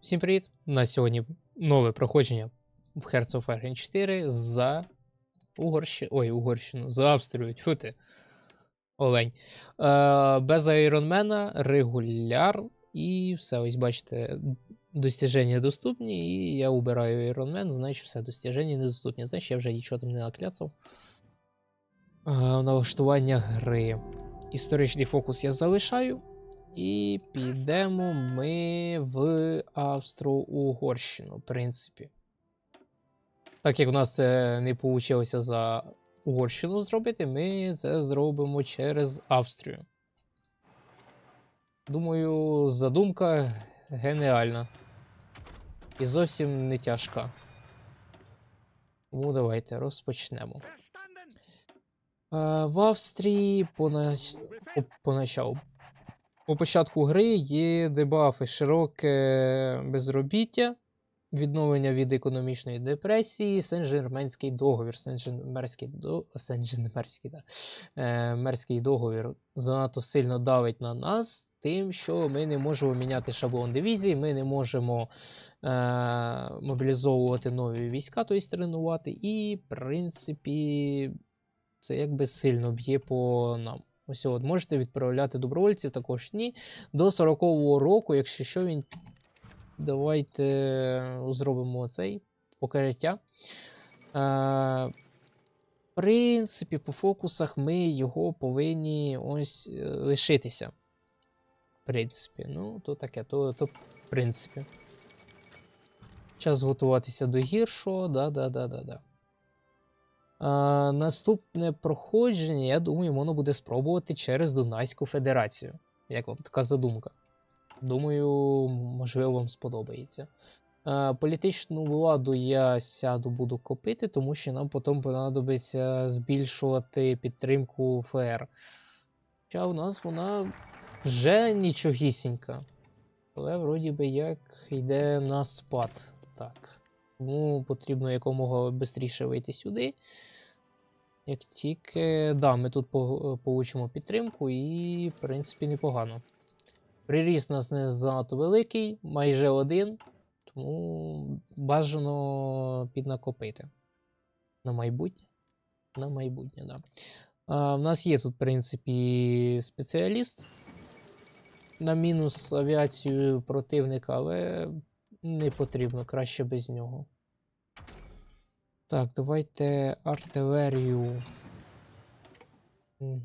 Всім привіт! У нас сьогодні нове проходження в Hearts of Iron 4 за Угорщину. Ой, Угорщину, за Австрію. Тьфу ти. Олень. Е, без айронмена, регуляр. І все, ось бачите, достіження доступні. І я убираю айронмен, значить все, достіження недоступні. Значить, я вже нічого там не накляцав. Е, налаштування гри. Історичний фокус я залишаю. І підемо ми в Австро-Угорщину, в принципі. Так як у нас це не вийшло за Угорщину зробити, ми це зробимо через Австрію. Думаю, задумка геніальна. І зовсім не тяжка. Тому давайте розпочнемо. А, в Австрії понач... по- поначалу по початку гри є дебафи широке безробіття, відновлення від економічної депресії, Сен-Жерменський договір. Сен-Жерменський до... Да. е, мерський договір занадто сильно давить на нас, тим, що ми не можемо міняти шаблон дивізії, ми не можемо е, мобілізовувати нові війська, тобто тренувати, і, в принципі, це якби сильно б'є по нам. Ось от можете відправляти добровольців, також ні. До 40-го року, якщо що, він. Давайте зробимо цей покриття. Е, в принципі, по фокусах ми його повинні ось е, лишитися. В принципі, ну, то таке, то, то в принципі. Час готуватися до гіршого, да-да-да-да-да. Наступне проходження, я думаю, воно буде спробувати через Дунайську Федерацію. Як вам така задумка? Думаю, можливо, вам сподобається. А, політичну владу я сяду буду копити, тому що нам потім понадобиться збільшувати підтримку ФР. Хоча у нас вона вже нічогісінька. Але вроді би як йде на спад. Так. Тому потрібно якомога швидше вийти сюди. Як тільки. Да, ми тут по- получимо підтримку, і, в принципі, непогано. Приріст у нас не занадто великий, майже один, тому бажано піднакопити. На майбутнє. На майбутнє, да. А, в нас є тут, в принципі, спеціаліст на мінус авіацію противника, але не потрібно краще без нього. Так, давайте артилерію. Угу.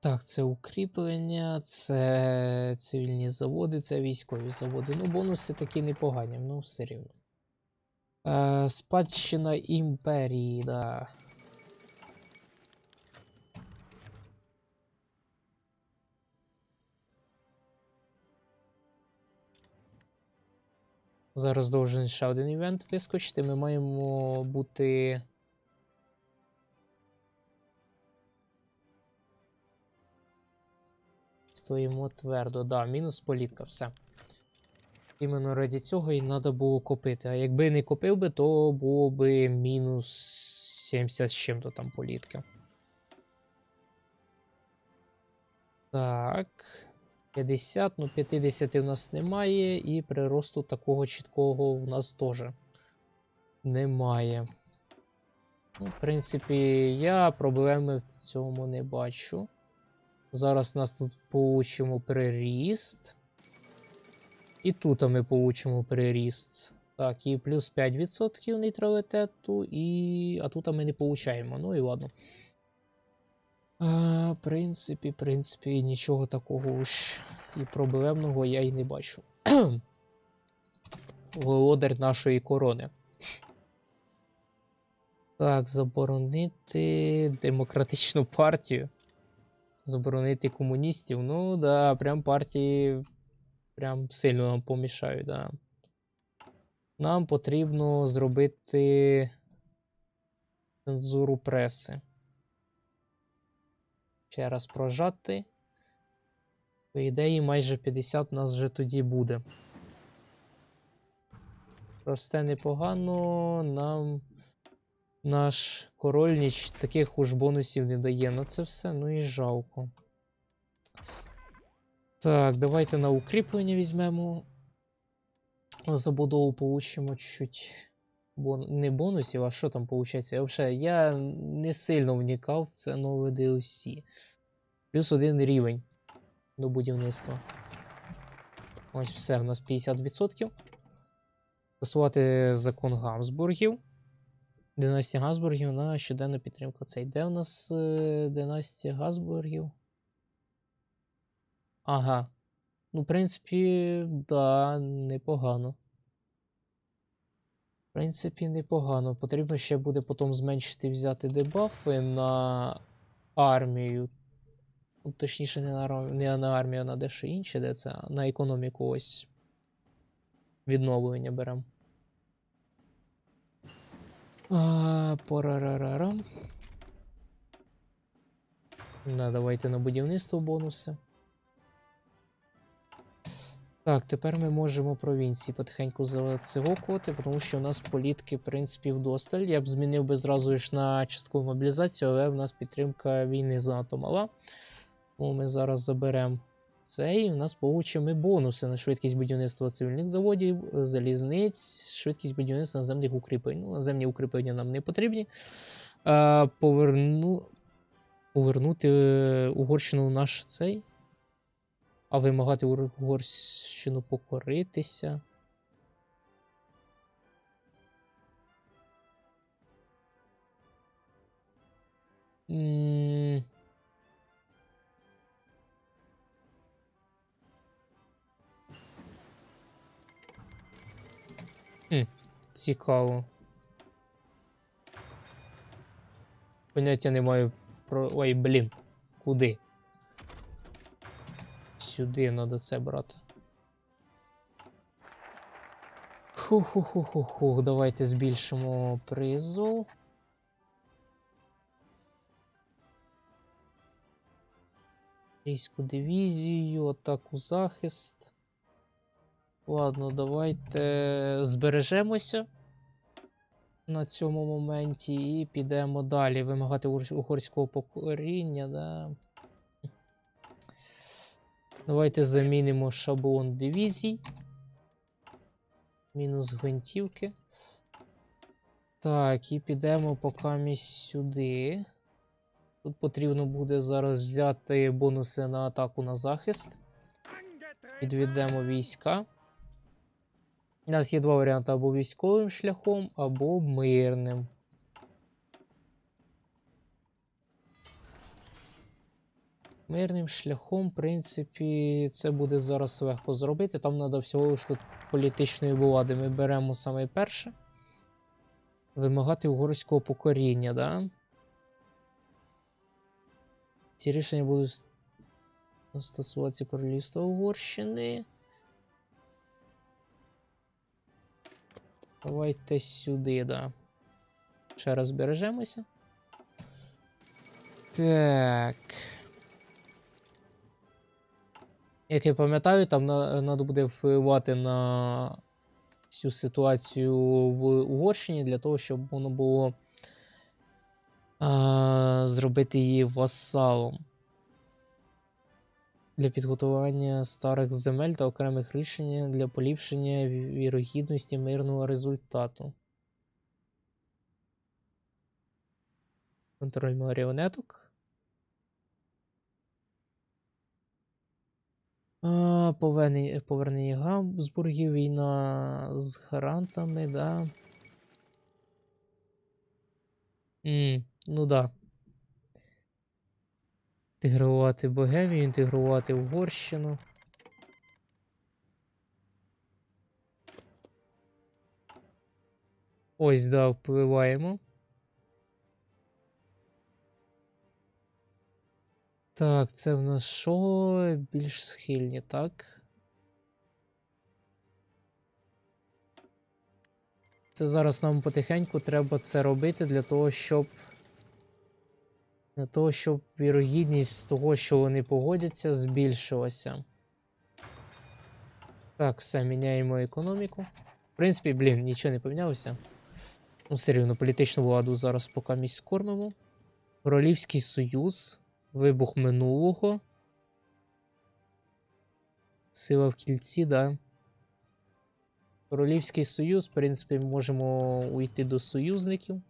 Так, це укріплення, це цивільні заводи, це військові заводи. Ну, бонуси такі непогані, ну все рівно. Е, спадщина імперії, да. Зараз должен ще один івент вискочити. Ми маємо бути. Стоїмо твердо, да, мінус політка, все. Іменно раді цього і треба було копити. А якби не копив би, то було би мінус 70 з чим-то там політки. Так. 50, ну 50 у нас немає, і приросту такого чіткого у нас теж немає. Ну, в принципі, я проблеми в цьому не бачу. Зараз нас тут получимо приріст. І тут ми получимо приріст. Так, і плюс 5% нейтралітету, і. А тут ми не получаємо. Ну і ладно. В принципі, в принципі, нічого такого ж і проблемного я і не бачу. Володар нашої корони. Так, заборонити демократичну партію. Заборонити комуністів. Ну, да, прям партії прям сильно нам помішають, да. Нам потрібно зробити цензуру преси. Ще раз прожати. По ідеї, майже 50 у нас вже тоді буде. Росте непогано, нам наш король ніч таких уж бонусів не дає на це все, ну і жалко. Так, давайте на укріплення візьмемо. Забудову получимо чуть. Бон... Не бонусів, а що там виходить? Взагалі, я не сильно вникав в це нове DLC. Плюс один рівень до будівництва. Ось все, у нас 50%. Скасувати закон Габсбургів. Династія Габсбургів на щоденну підтримку. Це йде у нас е, династія Габсбургів. Ага. Ну, в принципі, да, непогано. Принципі, непогано. Потрібно ще буде потім зменшити взяти дебафи на армію. Ну, Точніше, не на, не на армію, а на дещо інше, де це на економіку ось відновлення беремо. Порарарарам. Да, давайте на будівництво бонуси. Так, тепер ми можемо провінції потихеньку зацигокувати, тому що у нас політки, в принципі, вдосталь. Я б змінив би зразу ж на часткову мобілізацію, але в нас підтримка війни занадто мала. Тому ми зараз заберемо це, і у нас получимо бонуси на швидкість будівництва цивільних заводів, залізниць, швидкість будівництва наземних укріплень. Ну, наземні укріплення нам не потрібні. Поверну... Повернути е, Угорщину в наш цей. А вимагати Угорщину покоритися. Хм, цікаво. Поняття не маю про. Ой, блін. Куди? Сюди треба це брати. Ху-ху-ху-ху-ху. Давайте збільшимо призов. Рійську дивізію, атаку захист. Ладно, давайте збережемося на цьому моменті і підемо далі. Вимагати угор- угорського покоріння, да. Давайте замінимо шаблон дивізій. Мінус гвинтівки. Так, і підемо поки сюди. Тут потрібно буде зараз взяти бонуси на атаку на захист. Підведемо війська. У нас є два варіанти: або військовим шляхом, або мирним. Мирним шляхом, в принципі, це буде зараз легко зробити. Там треба всього лиш тут політичної влади. Ми беремо саме перше. Вимагати угорського покоріння, да? Ці рішення будуть стосуватися королівства Угорщини. Давайте сюди, да. Ще раз збережемося. Так. Як я пам'ятаю, там треба буде впливати на всю ситуацію в Угорщині для того, щоб воно було а, зробити її васалом. Для підготування старих земель та окремих рішень для поліпшення вірогідності мирного результату. Контроль маріонеток. Повернення, повернення Габсбургів, війна з гарантами, да. М, ну да. Інтегрувати Богемію, інтегрувати Угорщину. Ось, да, впливаємо. Так, це в нас що? Більш схильні, так? Це зараз нам потихеньку треба це робити для того, щоб. Для того, щоб вірогідність того, що вони погодяться, збільшилася. Так, все, міняємо економіку. В принципі, блін, нічого не помінялося. Ну, все рівно, політичну владу зараз поки місць кормимо. Королівський союз. Вибух минулого. Сила в кільці, да. Королівський союз, в принципі, можемо уйти до союзників.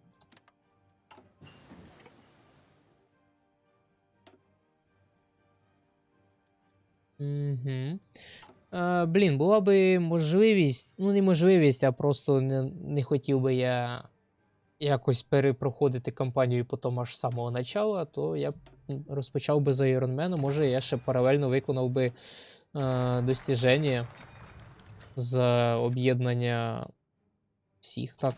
Угу. А, блін, була би можливість, ну не можливість, а просто не, не хотів би я якось перепроходити кампанію потім аж з самого начала, то я б розпочав би за Ironman. Може, я ще паралельно виконав би е, достіження за об'єднання всіх. Так,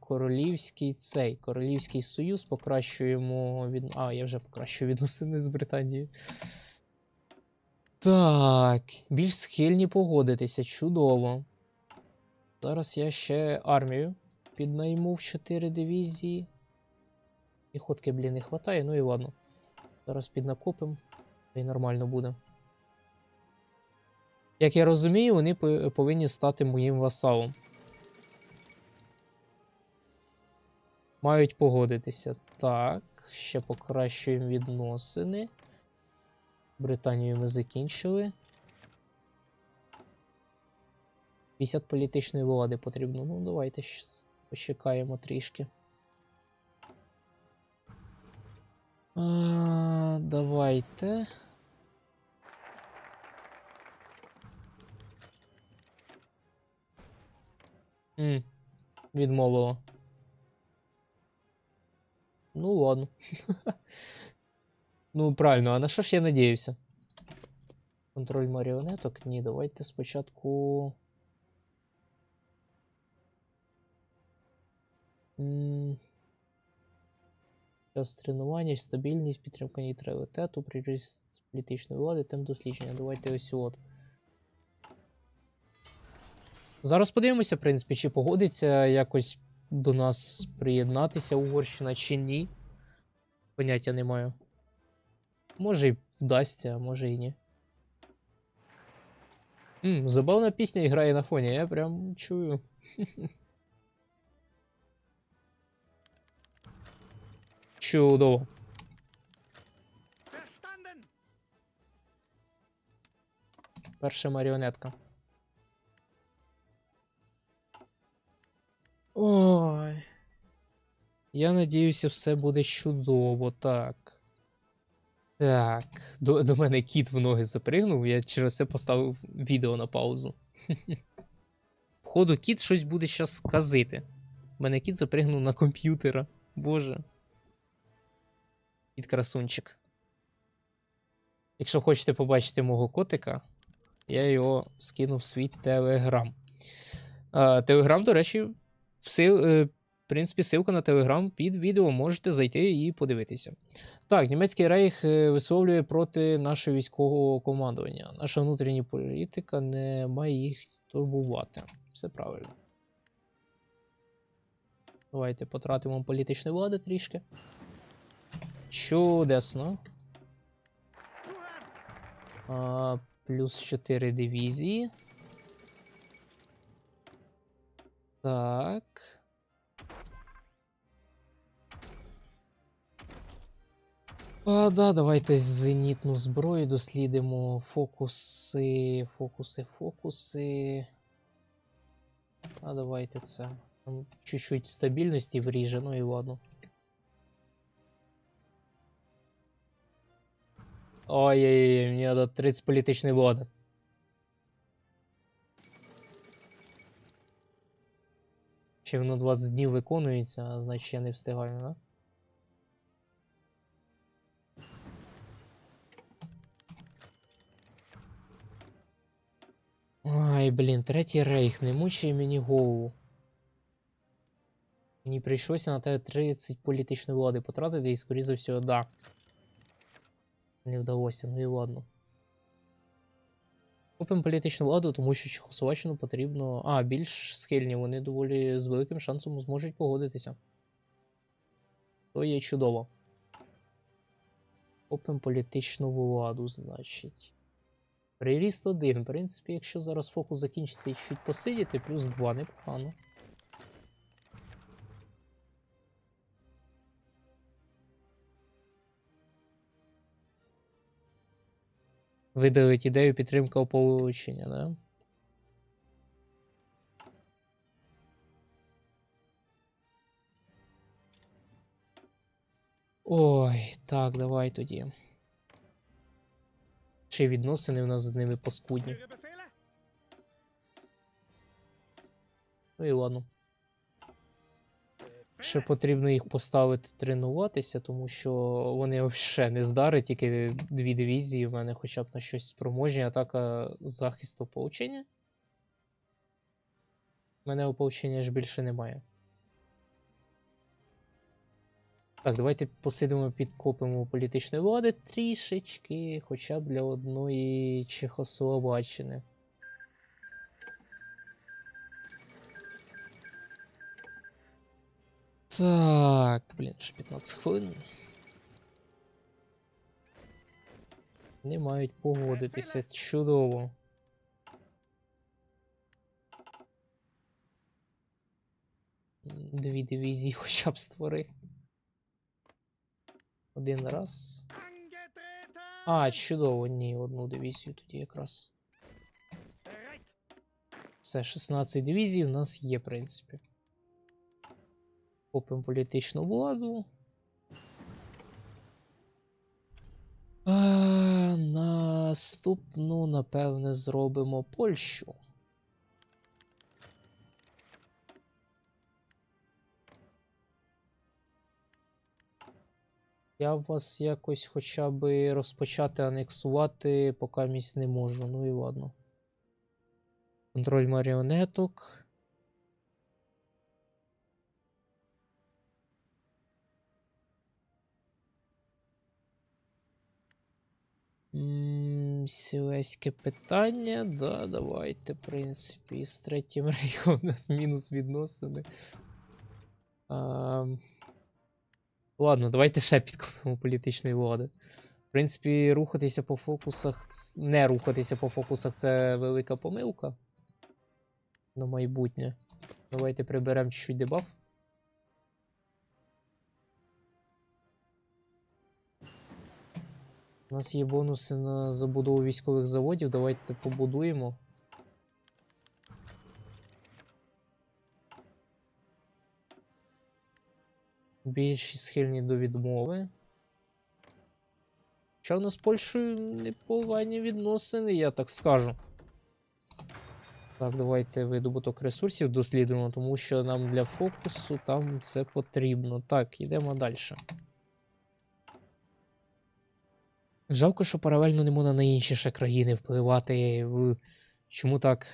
королівський цей, королівський союз покращуємо від. А, я вже покращую відносини з Британією. Так, більш схильні погодитися, чудово. Зараз я ще армію піднайму в 4 дивізії. Піхотки, блін, не хватає, ну і ладно. Зараз піднакопим, та й нормально буде. Як я розумію, вони повинні стати моїм васалом. Мають погодитися. Так, ще покращуємо відносини. Британію ми закінчили. 50 політичної влади потрібно. Ну, давайте почекаємо трішки. А, давайте. М, відмовило. Ну, ладно. Ну, правильно, а на що ж я надіявся? Контроль маріонеток? Ні, давайте спочатку. М, Час тренування, стабільність, підтримка нейтралітету, приріст політичної влади, тем дослідження. Давайте ось от. Зараз подивимося, в принципі, чи погодиться якось до нас приєднатися Угорщина чи ні. Поняття не маю. Може й вдасться, а може і ні. М, забавна пісня грає на фоні, я прям чую. Чудово. Перша маріонетка. Ой. Я надіюся, все буде чудово, так. Так. До, до мене кіт в ноги запригнув, я через це поставив відео на паузу. Походу, кіт щось буде зараз сказити. У мене кіт запригнув на комп'ютера. Боже. Кіт красунчик. Якщо хочете побачити мого котика, я його скинув в свій телеграм. Телеграм, до речі, в, е, принципі, ссылка на телеграм під відео можете зайти і подивитися. Так, німецький рейх е, висловлює проти нашого військового командування. Наша внутрішня політика не має їх турбувати. Все правильно. Давайте потратимо політичної влади трішки. Чудесно. А, плюс 4 дивізії. Так. А, да, давайте зенітну зброю дослідимо. Фокуси, фокуси, фокуси. А давайте це. Чуть-чуть стабільності вріже, ну і ладно. Ой-ой-ой, мені треба 30 політичної влади. Ще воно 20 днів виконується, а значить я не встигаю, да? Ай, блін, третій рейх, не мучай мені голову. Мені прийшлося на тебе 30 політичної влади потратити, і, скоріше за всього, да. Не вдалося, ну і ладно. Купимо політичну владу, тому що Чехословаччину потрібно. А, більш схильні, вони доволі з великим шансом зможуть погодитися. То є чудово. Купимо політичну владу, значить. Приріст один. В принципі, якщо зараз фокус закінчиться і чуть посидіти, плюс 2 непогано. Видалить ідею підтримка ополучення, да? Ой, так, давай тоді. Ще відносини в нас з ними паскудні. Ну і ладно. Ще потрібно їх поставити тренуватися, тому що вони взагалі не здари, тільки дві дивізії в мене хоча б на щось спроможні. Атака захист ополчення. У мене ополчення ж більше немає. Так, давайте посидимо, підкопимо політичної влади трішечки, хоча б для одної Чехословаччини. Так, блін, ще 15 хвилин. Не мають погодитися. Чудово. Дві дивізії хоча б створи. Один раз. А, чудово, ні, одну дивізію тоді якраз. Все, 16 дивізій у нас є, в принципі. Копимо політичну владу. А, наступну, напевне, зробимо Польщу. Я вас якось хоча б розпочати анексувати, поки місць не можу. Ну і ладно. Контроль маріонеток. Сілеське питання. Да, давайте, в принципі, з третім рейхом у нас мінус відносини. А, ладно, давайте ще підкупимо політичної влади. В принципі, рухатися по фокусах. Не рухатися по фокусах це велика помилка. На майбутнє. Давайте приберемо чуть-чуть дебаф. У нас є бонуси на забудову військових заводів. Давайте побудуємо. Більші схильні до відмови. Хоча в нас з Польщею непогані відносини, я так скажу. Так, давайте видобуток ресурсів дослідимо, тому що нам для фокусу там це потрібно. Так, йдемо далі. Жалко, що паралельно не можна на інші ще країни впливати. Чому так?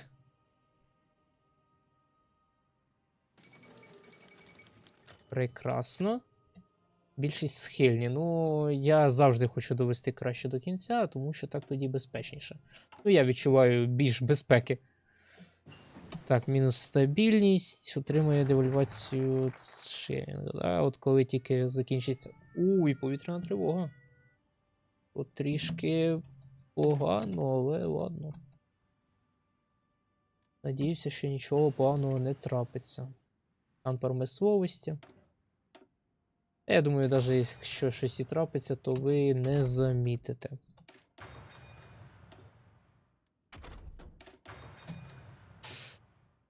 Прекрасно. Більшість схильні. Ну, я завжди хочу довести краще до кінця, тому що так тоді безпечніше. Ну, я відчуваю більш безпеки. Так, мінус стабільність. Отримує девальвацію. От коли тільки закінчиться. Уй, повітряна тривога. Тут трішки погано, але ладно. Надіюся, що нічого поганого не трапиться. Стан промисловості. Я думаю, навіть якщо щось і трапиться, то ви не замітите.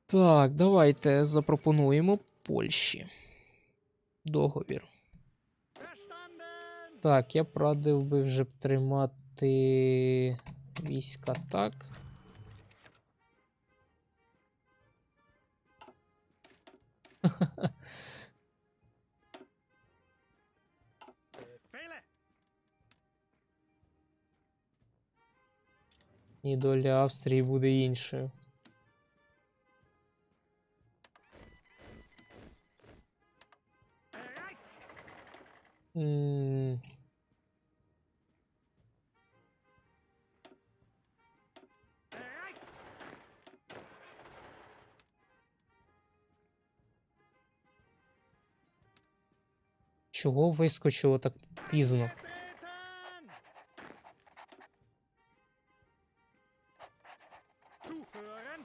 Так, давайте запропонуємо Польщі. Договір. Так, я б радив би вже тримати війська так. І доля Австрії буде іншою. Bereit! Чого вискочило так пізно? Zuhören!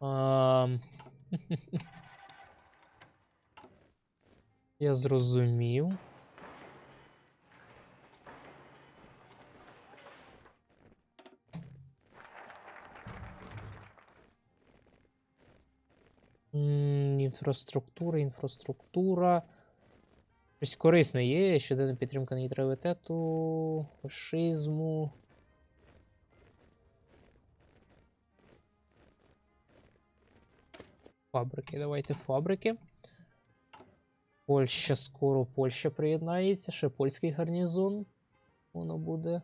Я зрозумів. Інфраструктура, інфраструктура. Щось корисне є, щоденна підтримка нейтралітету, фашизму. Фабрики, давайте фабрики. Польща скоро Польща приєднається, ще польський гарнізон. Воно буде.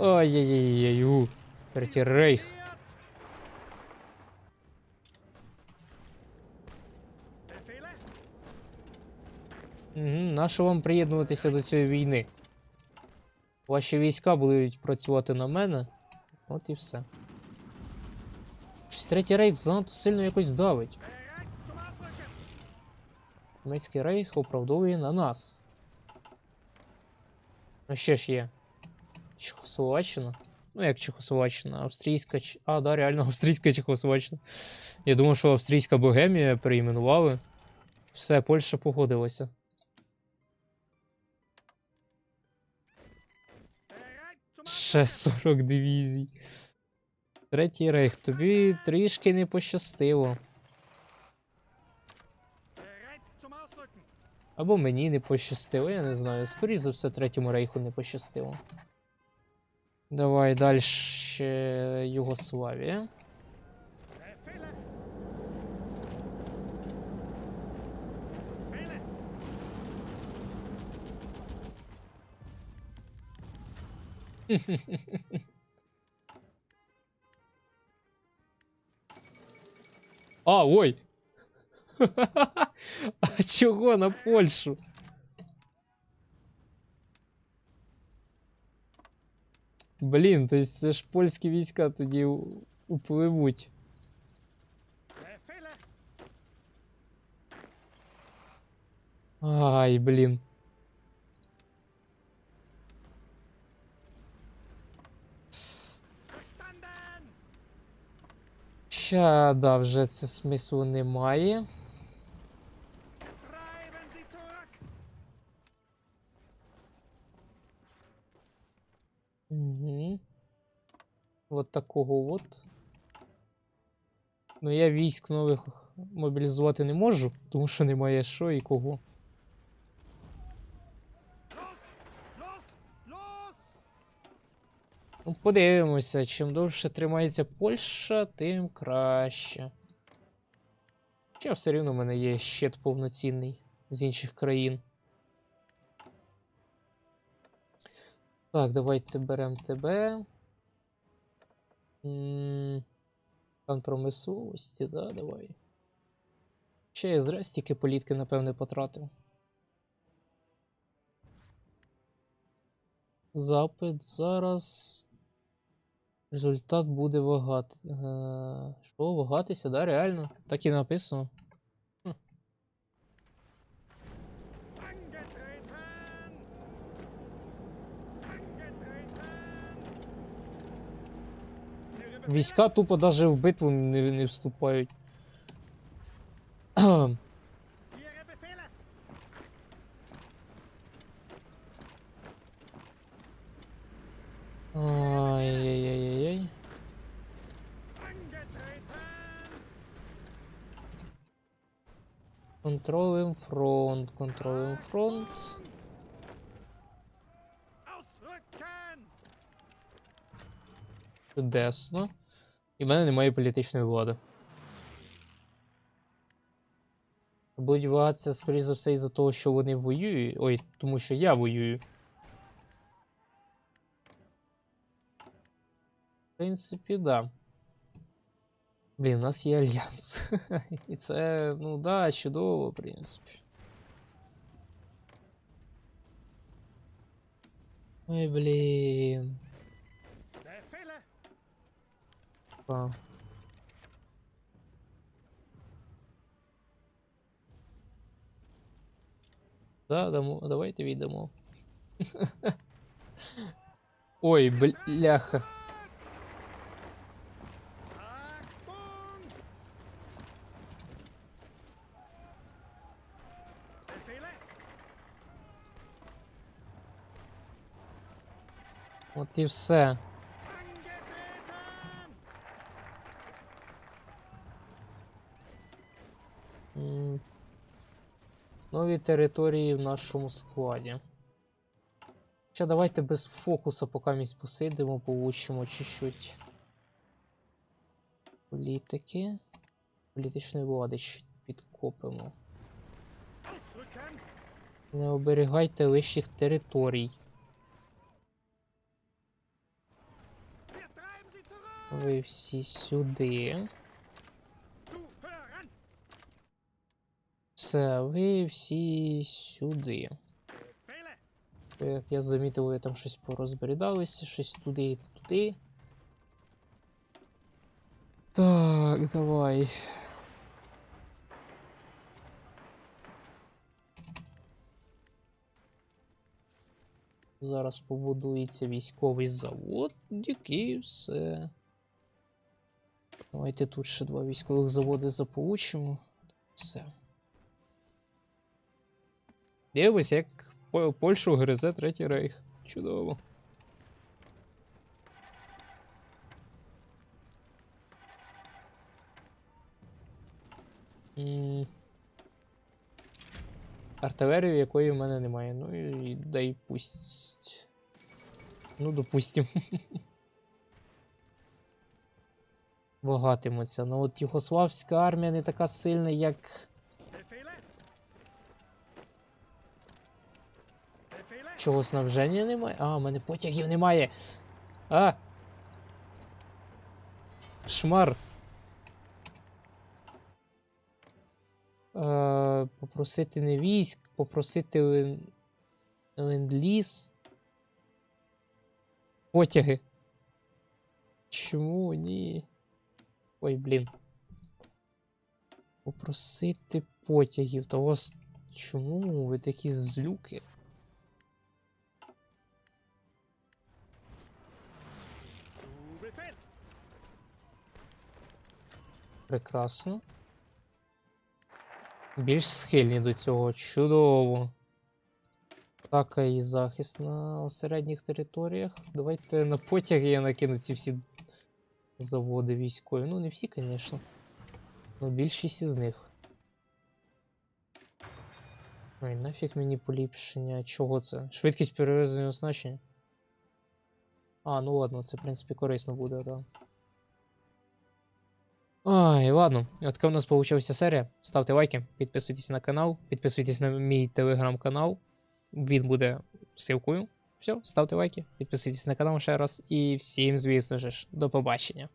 Ай-яй-яй-яй. Третій рейх. Угу, нащо вам приєднуватися до цієї війни? Ваші війська будуть працювати на мене. От і все. Щось третій рейх занадто сильно якось давить. Німецький рейх оправдовує на нас. Ну ще ж є. Чехословаччина. Ну, як Чехословаччина, австрійська. Ч- А, да, реально австрійська Чехословаччина. Я думав, що австрійська Богемія перейменували. Все, Польща погодилася. Ще 40 дивізій. Третій рейх, тобі трішки не пощастило. Або мені не пощастило, я не знаю. Скоріше за все, третьому рейху не пощастило. Давай далі Югославія. А, ой! А чого на Польщу? Блін, то есть це ж польські війська тоді у- upливуть. Befehle! Ай, блін. Ща, да, вже це смислу немає. Угу. Вот такого от. Ну, я військ нових мобілізувати не можу, тому що немає що і кого. Подивимося, чим довше тримається Польща, тим краще. Хоча все рівно в мене є щит повноцінний з інших країн. Так, давайте беремо тебе. М, Стан промисловості, да, давай. Ще я зря стільки політки, напевне, потратив. Запит зараз. Результат буде вагати. Е, Що, вагатися, да, реально? Так і написано. Війська тупо даже в битву не, не вступають. Контролем фронт, контролем фронт. Чудесно. І в мене немає політичної влади. Будуть вагатися, скоріше за все, із-за того, що вони воюють. Ой, тому що я воюю. В принципі, да. Блін, у нас є альянс. І це, ну да, чудово, в принципі. Ой, блін. Befehle! Па. Да, дамо, давайте віддамо. Ой, бляха. От і все. Нові території в нашому складі. Ще давайте без фокуса поки місь посидимо, получимо чуть-чуть політики. Політичної влади чуть підкопимо. Не оберігайте лишніх територій. Ви всі сюди. Все, ви всі сюди. Як я замітив, ви там щось порозберідалися, щось туди і туди. Так, давай. Зараз побудується військовий завод, який все. Давайте тут ще два військових заводи заполучимо. Все. Дивись, як Польщу гризе Третій Рейх. Чудово. М. Артилерії, якої в мене немає. Ну і дай пусть. Ну, допустим. Вагатимуться. Ну от Югославська армія не така сильна, як. Чого снабження немає? А, у мене потягів немає. А! Шмар. Е, попросити не військ, попросити лен- ленд-ліз. Потяги. Чому ні? Ой, блін. Попросити потягів. Та у вас. Чому ви такі злюки? Прекрасно. Більш схильні до цього. Чудово. Атака і захист на середніх територіях. Давайте на потяги я накину ці всі заводи військові. Ну, не всі, звісно. Ну, більшість із них. Ой, нафіг мені поліпшення. Чого це? Швидкість перевезення оснащення? А, ну ладно, це, в принципі, корисно буде, так. Да. Ой, ладно, от така у нас получилася серія. Ставте лайки, підписуйтесь на канал, підписуйтесь на мій телеграм-канал. Він буде ссылкою. Все, ставте лайки, підписуйтесь на канал ще раз. І всім, звісно ж, до побачення.